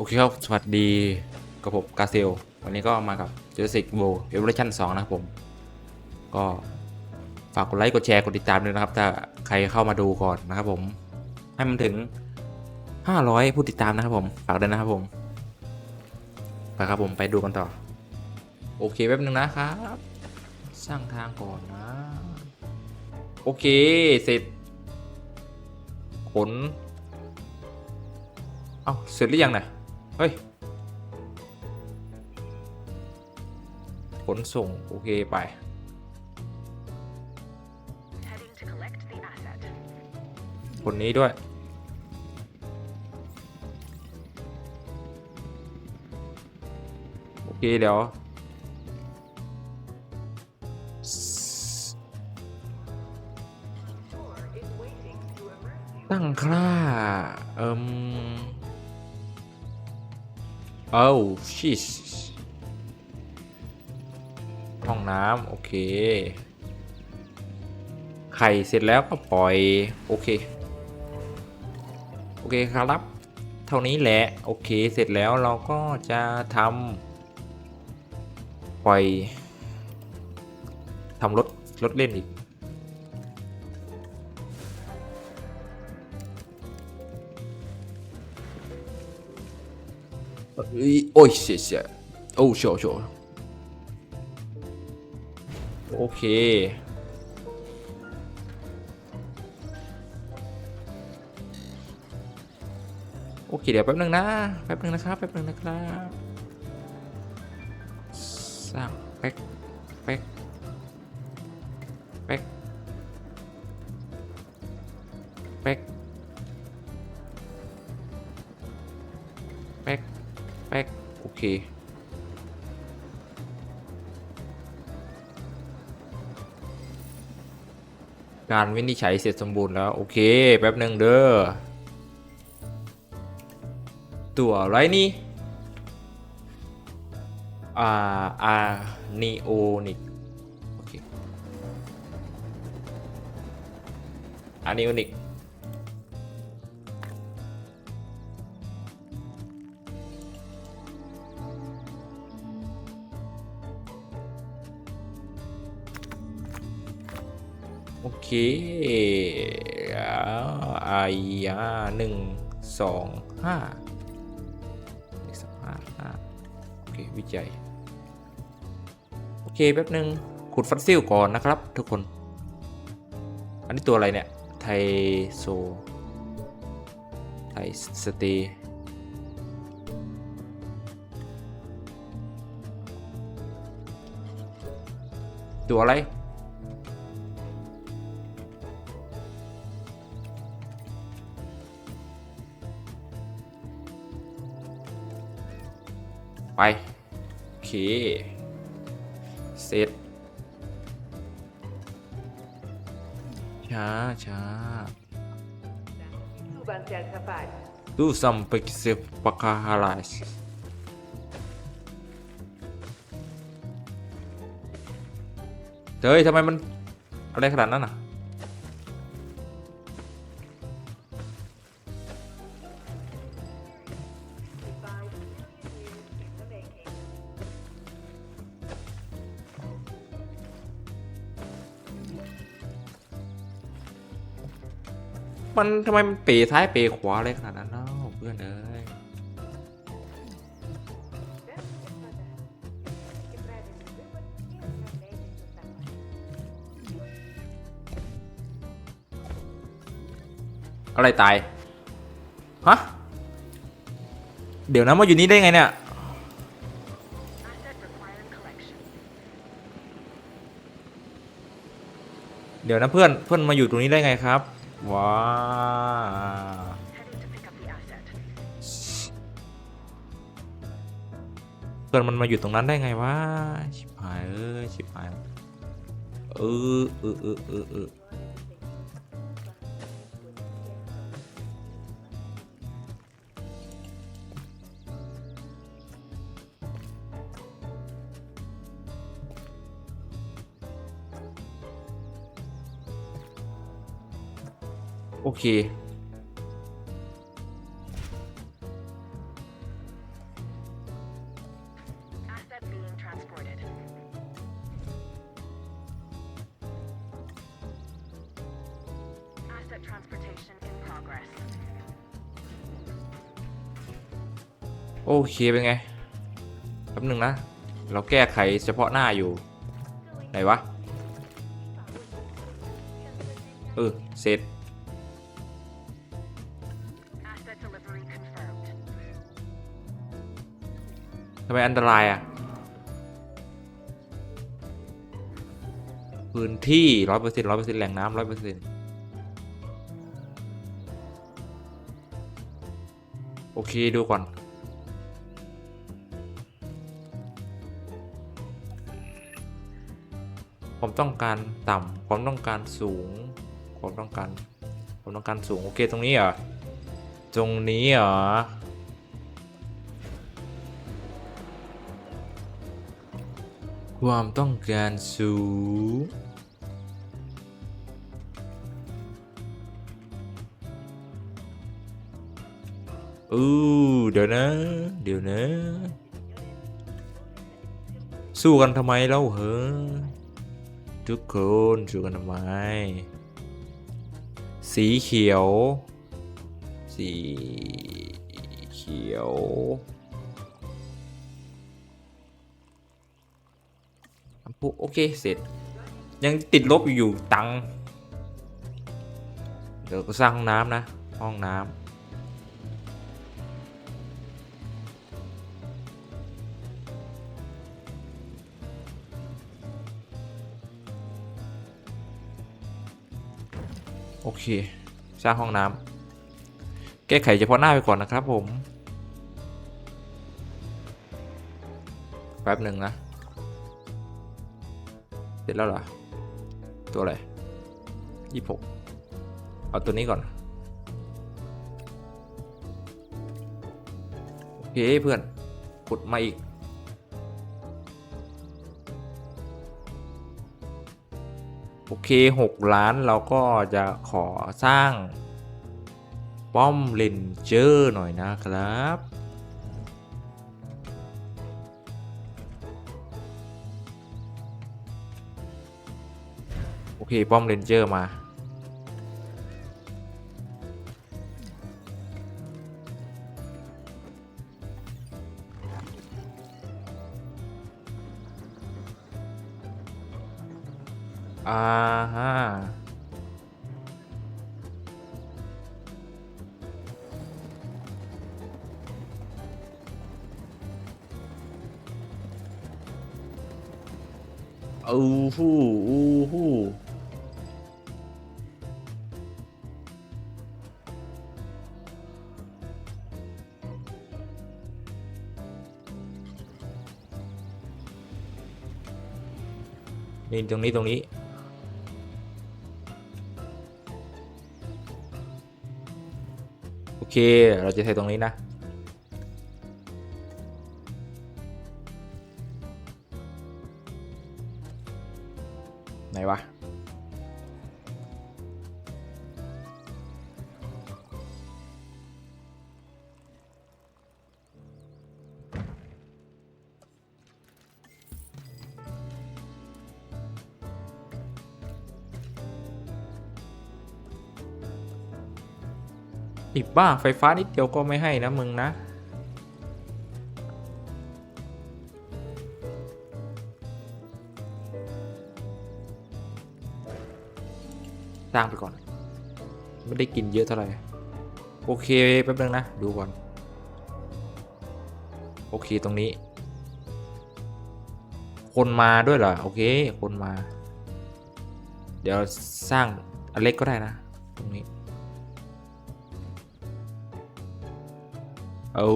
โอเคครับ สวัสดีกับผมกาเซล วันนี้ก็มากับ Jurassic World Evolution 2 นะครับผม ก็ฝากกดไลค์ กดแชร์ กดติดตามด้วยนะครับ ถ้าใครเข้ามาดูก่อนนะครับผม ให้มันถึง 500 ผู้ติดตามนะครับผม ฝากด้วยนะครับผมไปครับผมไปดูกันต่อ โอเคแป๊บนึงนะครับ สร้างทางก่อนนะ โอเค เสร็จ ขน เอ้าเสร็จหรือยังเนี่ย เฮ้ย ขนส่ง โอเค ไป Heading to collect the asset. คนนี้ด้วย โอเค เดี๋ยว อ้าชิชห้องน้ำโอเค ไข่เสร็จแล้วก็ปล่อย โอเค โอเคครับ เท่านี้แหละ โอเค เสร็จแล้วเราก็จะทำปล่อยทำรถรถเล่นอีก เอ้ยโอ้ยเสียเสียโอชอชโอเค โอเค เดี๋ยวแป๊บนึงนะ แป๊บนึงนะครับ แป๊บนึงนะครับสร้างแป๊กแป๊กแป๊ก การวินิจฉัยเสร็จสมบูรณ์แล้ว โอเค แป๊บหนึ่งเด้อ ตัวอะไรนี่อ่าอานิโอนิกโอเคอานิโอนิก เคอายาหนึ่งสองห้าหนึ่งสองห้าห้าโอเค วิจัย โอเค แป๊บหนึ่งขุดฟัสซิลก่อนนะครับ ทุกคน อันนี้ตัวอะไรเนี่ย ไทโซ ไทสเตย์ตัวอะไร ไป โอเค เสร็จ ช้าช้า Súbanse al safari. ดูซัมปกเซปะคาฮาราช เฮ้ยทำไมมัน อะไรขนาดนั้นอะ มันทำไมมันเป๋ซ้ายเป๋ขวาอะไรขนาดนั้นเล่าเพื่อนเอ้ยอะไรตาย ฮะ เดี๋ยวนะมาอยู่นี่ได้ไงเนี่ย เดี๋ยวนะเพื่อนเพื่อนมาอยู่ตรงนี้ได้ไงครับ ว้าเพื่อนมันมาอยู่ตรงนั้นได้ไงวะชิบหายเอ้ยชิบหายเออเออเออเออ เค โอเค เป็นไงแป๊บหนึ่งนะ เราแก้ไขเฉพาะหน้าอยู่ ไหนวะ เออ เสร็จ ทำไมอันตรายอะ พื้นที่ร้อยเปอร์เซ็นต์ร้อยเปอร์เซ็นต์แหล่งน้ำร้อยเปอร์เซ็นต์โอเค ดูก่อน ผมต้องการต่ำผมต้องการสูง ผมต้องการ ผมต้องการสูง โอเค ตรงนี้เหรอ ตรงนี้เหรอ ความต้องการสูงอู้เดี๋ยวนะ เดี๋ยวนะ สู้กันทำไมเล่าเหรอทุกคนสู้กันทำไม สีเขียว สีเขียว ปุ๊บโอเคเสร็จ ยังติดลบอยู่ตังเดี๋ยวก็สร้างห้องน้ำนะ ห้องน้ำโอเค สร้างห้องน้ำ แก้ไขเฉพาะหน้าไปก่อนนะครับผม แป๊บหนึ่งนะ ร็จแล้วเหรอ ตัวอะไรยี่หกเอาตัวนี้ก่อน โอเคเพื่อนกดมาอีก โอเคหกล้านเราก็จะขอสร้าง ป้อมเลนเจอร์หน่อยนะครับ เคป้อมเรนเจอร์มาอ่าฮะอู้หู้อู้หู้ นี่ตรงนี้ตรงนี้ โอเค เราจะใส่ตรงนี้นะ อีกบ้าไฟฟ้านิดเดียวก็ไม่ให้นะมึงนะสร้างไปก่อน ไม่ได้กินเยอะเท่าไหร่ โอเคแป๊บนึงนะ ดูก่อน โอเคตรงนี้ คนมาด้วยเหรอ โอเค คนมา เดี๋ยวสร้างอันเล็กก็ได้นะ ตรงนี้ โอ้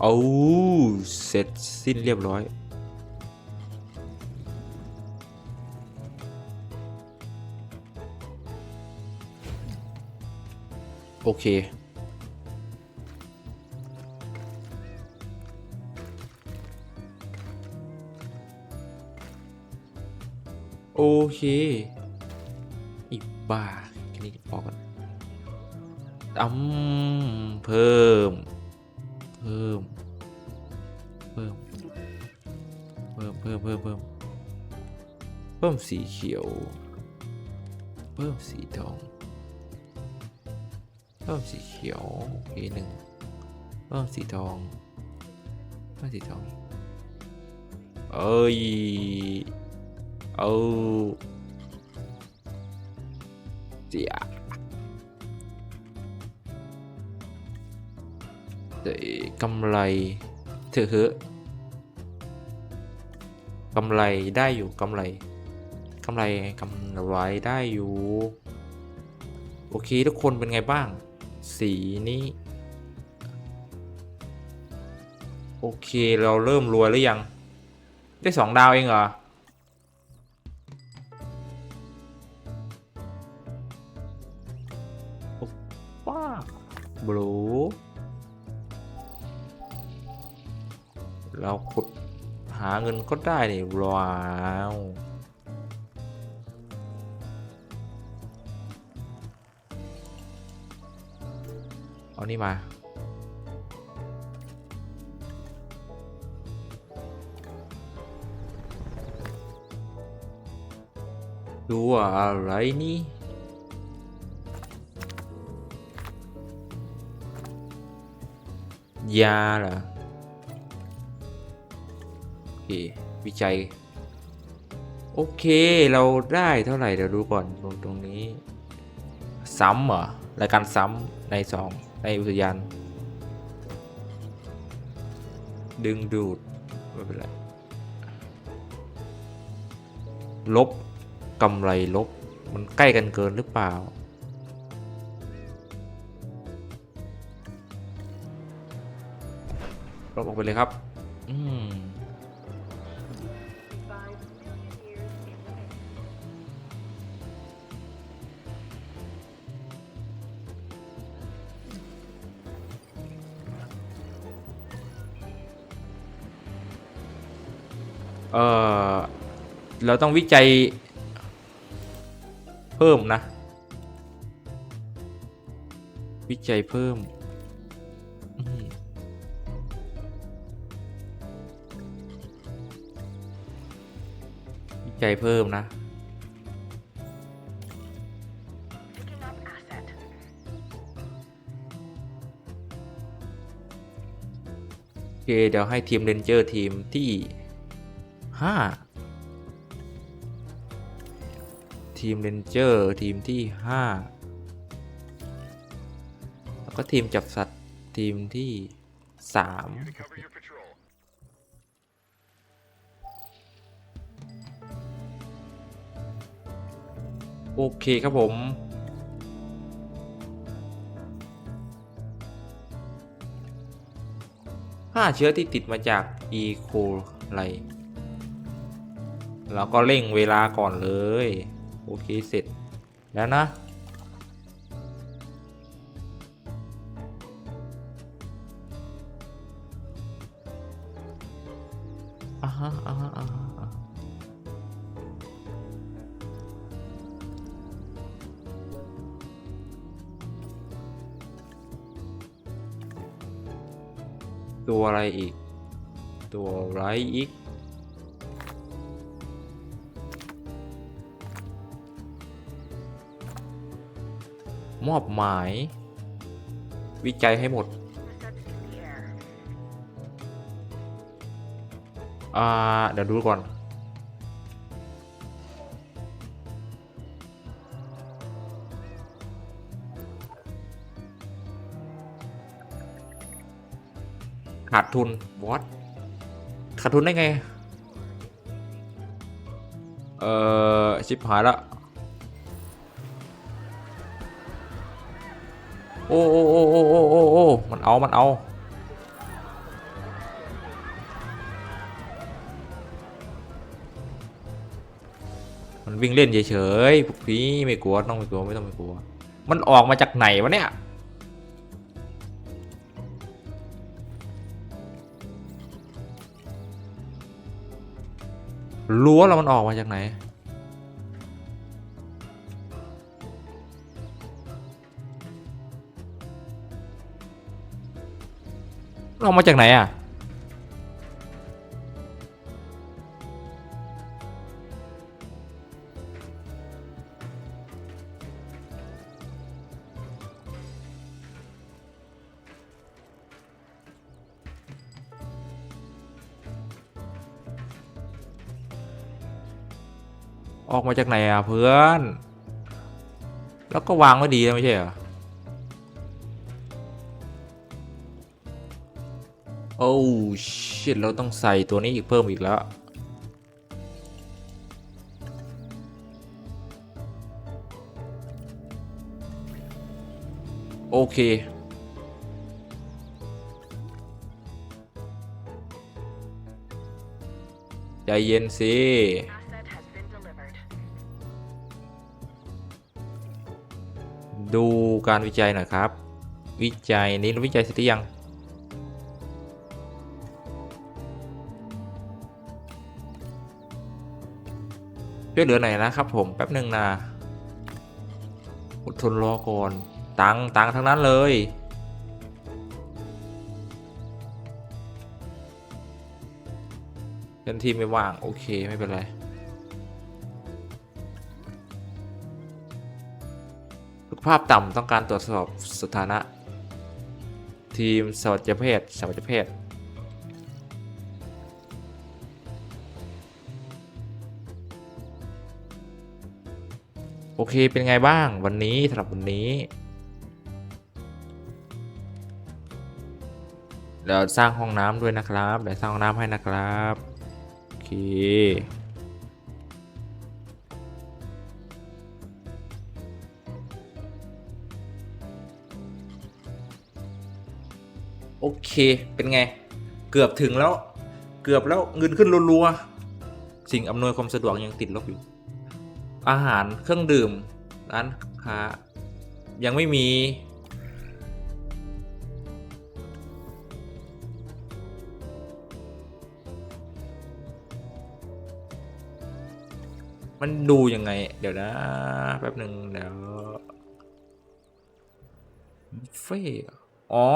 โอ้เสร็จสิ้นเรียบร้อยโอเค โอเค อีกบ้าแค่นี้พอกันอืมเพิ่ม เพิ่ม เพิ่ม เพิ่ม เพิ่ม เพิ่ม เพิ่ม เพิ่มสีเขียว เพิ่มสีทอง เพิ่มสีเขียวโอเคหนึ่ง เพิ่มสีทอง เพิ่มสีทอง เอ้ย เอาเสียแต่กำไรเถอะเหอะกำไรได้อยู่กำไรกำไรกำไรได้อยู่ โอเค ทุกคนเป็นไงบ้าง สีนี้ โอเคเราเริ่มรวยหรือยัง ได้สองดาวเองเหรอ เราขุดหาเงินก็ได้นี่ว้าวเอานี่มาดูว่าอะไรนี่ยาเหรอ วิจัย โอเคเราได้เท่าไหร่เดี๋ยวดูก่อนตรงตรงนี้ ซ้ำเหรอรายการซ้ำในสองในอุทยาน ดึงดูดไม่เป็นไรลบกำไรลบ มันใกล้กันเกินหรือเปล่า ลบออกไปเลยครับ อืม เออเราต้องวิจัย เพิ่มนะ วิจัยเพิ่มวิจัยเพิ่มนะโอเคเดี๋ยวให้ทีมเรนเจอร์ทีมที่ ห้าทีมเรนเจอร์ทีมที่ห้าแล้วก็ทีมจับสัตว์ทีมที่สามโอเคครับผมห้าเชื้อที่ติดมาจากอีโคไล เราก็เร่งเวลาก่อนเลย โอเคเสร็จแล้วนะ อ่าฮะอ่าฮะอ่าฮะฮะตัวอะไรอีก ตัวอะไรอีก มอบหมาย วิจัยให้หมดอ่าเดี๋ยวดูก่อน ขาดทุน what ขาดทุนได้ไง เอ่อ ชิบหายละ อ้โอ้โอ้โอ้โอ้โอ้โอ้มันเอา มันเอามันวิ่งเล่นเฉยๆพวกพี่ไม่กลัวต้องไม่กลัวไม่ต้องไม่กลัว มันออกมาจากไหนวะเนี่ย รั้วแล้วมันออกมาจากไหน เรามาจากไหนอะออกมาจากไหนอะเพื่อน แล้วก็วางไว้ดีแล้วไม่ใช่เหรอ โอ้ชิตเราต้องใส่ตัวนี้อีกเพิ่มอีกแล้ว โอเค ใจเย็นสิดูการวิจัยหน่อยครับ วิจัยนี้เราวิจัยเสร็จหรือยัง ช่วยเหลือหน่อยนะครับผมแป๊บหนึ่งนะอดทนรอก่อนตังตังทั้งนั้นเลยเจ้าหน้าที่ไม่ว่าง โอเค ไม่เป็นไรสุขภาพต่ำต้องการตรวจสอบสถานะ ทีมสวัสดิเพศสวัสดิเพศ เคเป็นไงบ้างวันนี้สำหรับวันนี้ เดี๋ยวสร้างห้องน้ำด้วยนะครับเดี๋ยวสร้างห้องน้ำให้นะครับโอเคโอเค เป็นไง เกือบถึงแล้ว เกือบแล้วเงินขึ้นรัวๆ สิ่งอำนวยความสะดวกยังติดลบอยู่ อาหารเครื่องดื่มร้านค้ายังไม่มี มันดูยังไง เดี๋ยวนะ แป๊บหนึ่งเดี๋ยวฟเฟ่ต์เหรออ๋อ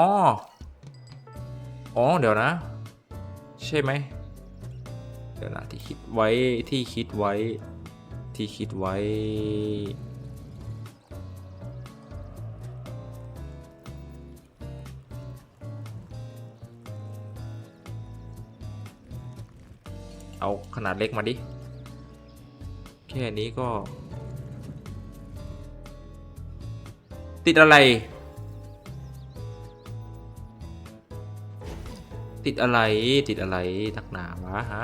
อ๋อ เดี๋ยวนะ ใช่ไหม เดี๋ยวนะที่คิดไว้ที่คิดไว้ ที่คิดไว้ เอาขนาดเล็กมาดิ แค่นี้ก็ ติดอะไร ติดอะไร ติดอะไรนักหนาวะฮะ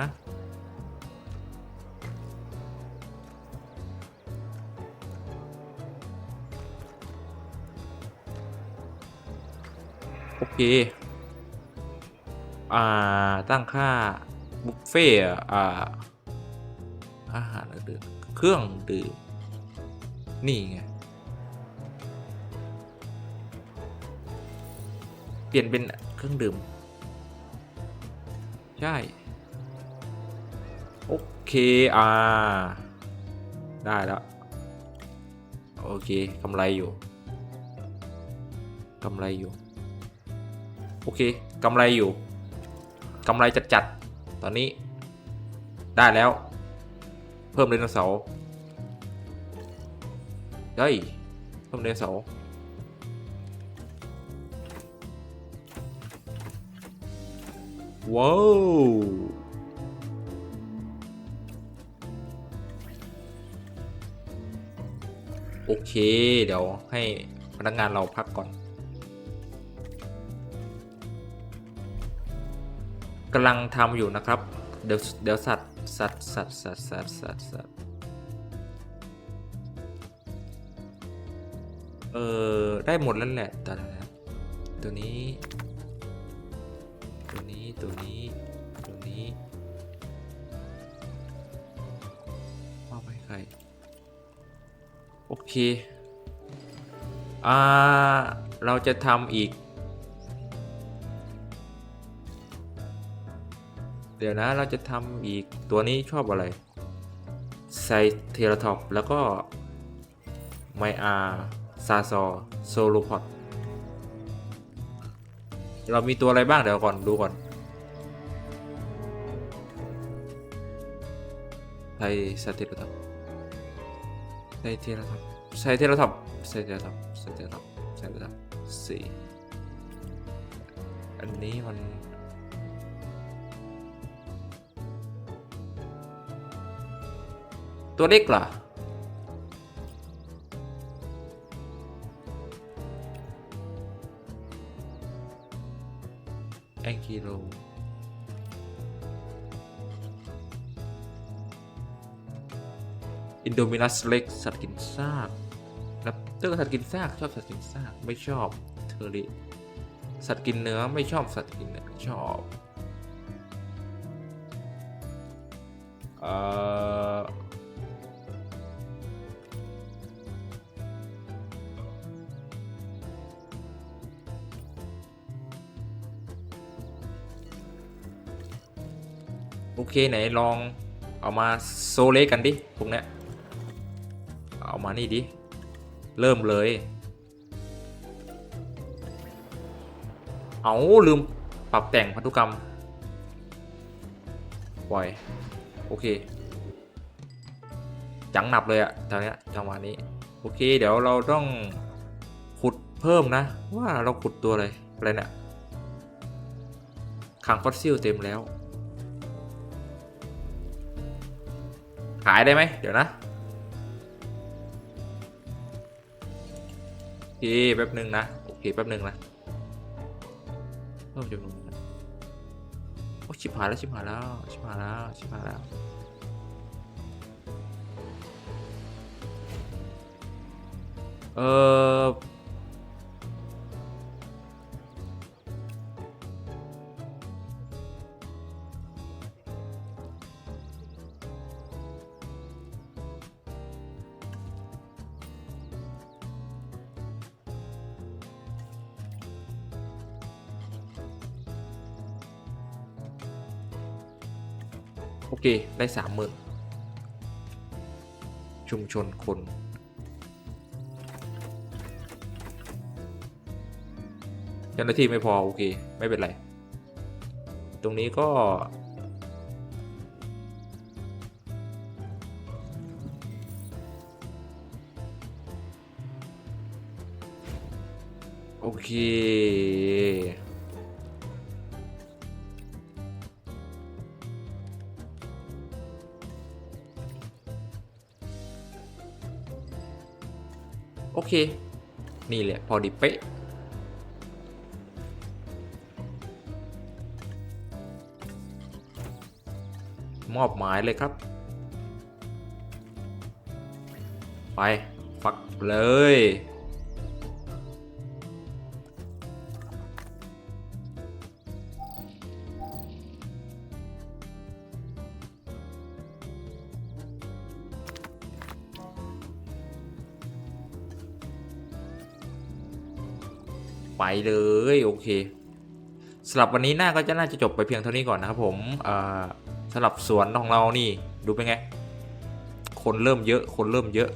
เค อ่า ตั้งค่า บุฟเฟ่อะอ่า อาหารดื่มเครื่องดื่ม นี่ไง เปลี่ยนเป็นเครื่องดื่ม ใช่ โอเค อ่า ได้แล้ว โอเคกำไรอยู่กำไรอยู่ โอเคกำไรอยู่กำไรจัดๆตอนนี้ ได้แล้ว เพิ่มไดโนเสาร์เฮ้ยเพิ่มไดโนเสาร์ว้าวโอเค เดี๋ยวให้พนักงานเราพักก่อน กำลังทำอยู่นะครับ เดี๋ยวเดี๋ยวสัตว์สัตว์สัตว์สัตว์สัตว์สัตว์สัตว์เออได้หมดแล้วแหละแต่ตัวนี้ ตัวนี้ตัวนี้ตัวนี้ว่าไปใครโอเคอ่าเราจะทำอีก ดี๋ยวนะเราจะทำอีกตัวนี้ชอบอะไรไซเทราท็อปแล้วก็ไมอาซาซอโซโลพอดเรามีตัวอะไรบ้างเดี๋ยวก่อนดูก่อนไซเทราท็อปไซเทราท็อปไซเทราท็อปไซเทราท็อปไซเทราท็อปไซเทราท็อปสี่อันนี้มัน ตัวเล็กเหรอ แองกิโลอินโดมินัสเล็กสัตว์กินซากแรปเตอร์สัตว์กินซาก ชอบสัตว์กินซาก ไม่ชอบเทอริสัตว์กินเนื้อไม่ชอบสัตว์กินเนื้อชอบเอ่อ โอเคไหนลองเอามาโซเลกันดิพวกเนี้ยเอามานี่ดิ เริ่มเลย เอาลืมปรับแต่งพันธุกรรม ปล่อย โอเค จังหนับเลยอะตอนเนี้ยจังหวะนี้ โอเค เดี๋ยวเราต้องขุดเพิ่มนะ ว่าเราขุดตัวอะไรอะไรเนี่ยขังฟอสซิลเต็มแล้ว ขายได้ไหมเดี๋ยวนะโอเคแป๊บหนึ่งนะโอเคแป๊บหนึ่งนะเพิ่มจำนวนนะโอ้ชิบหายแล้วชิบหายแล้วชิบหายแล้วชิบหายแล้วเออ โอเค ได้สามหมื่นชุมชนคน เจ้าหน้าที่ไม่พอ โอเค ไม่เป็นไร ตรงนี้ก็ โอเค เค นี่แหละพอดีเป๊ะมอบหมายเลยครับ ไป ฟักเลย เลยโอเคสำหรับวันนี้หน้าก็จะน่าจะจบไปเพียงเท่านี้ก่อนนะครับผมสำหรับสวนของเรานี่ดูเป็นไง คนเริ่มเยอะ คนเริ่มเยอะ